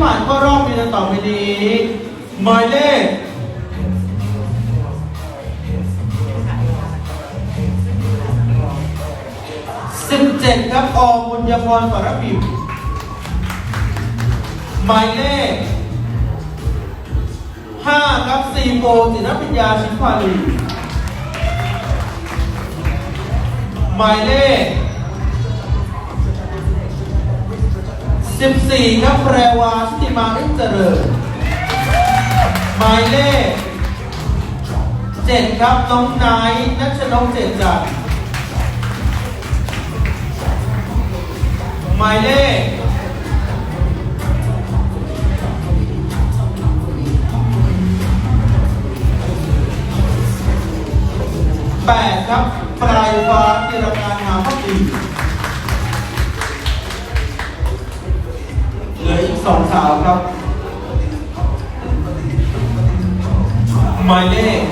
ผ่านเข้ารอบมีดังต่อไปนี้หมายเลขสิบเจ็ดครับอบุญยพรปรบิมหมายเลขห้าครับซีโปจิตรปัญญาชิพาลีหมายเลข 14 ครับแพรวาชุติมาอินเจริญหมายเลข 7 ครับน้องนท์นัชนกเจนจันทร์หมายเลข8ครับปลายฟ้าธีรการหาพักดี สองสาวครับหมายเลข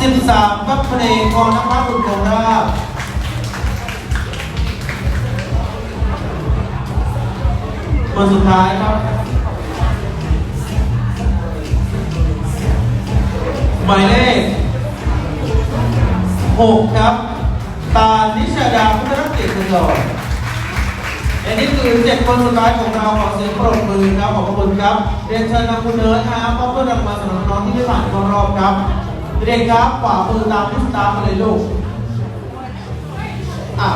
สิบสามครับเพลงพรนภาบุญคงราชคนสุดท้ายครับหมายเลขหกครับ ตาลิชาดาพุทธ เกียรติคุณออันนี้คือเจ็ดคนสุดท้ายของเราขอเสียงปรบมือครับขอบพระคุณครับ เรียนเชิญนำคุณเนิร์ดครับเพราะเพื่อนำมาสำหรับน้องที่ได้ผ่านเข้ารอบครับ เรียนครับฝ่ามือตามที่ตามมาเลยลูกอะ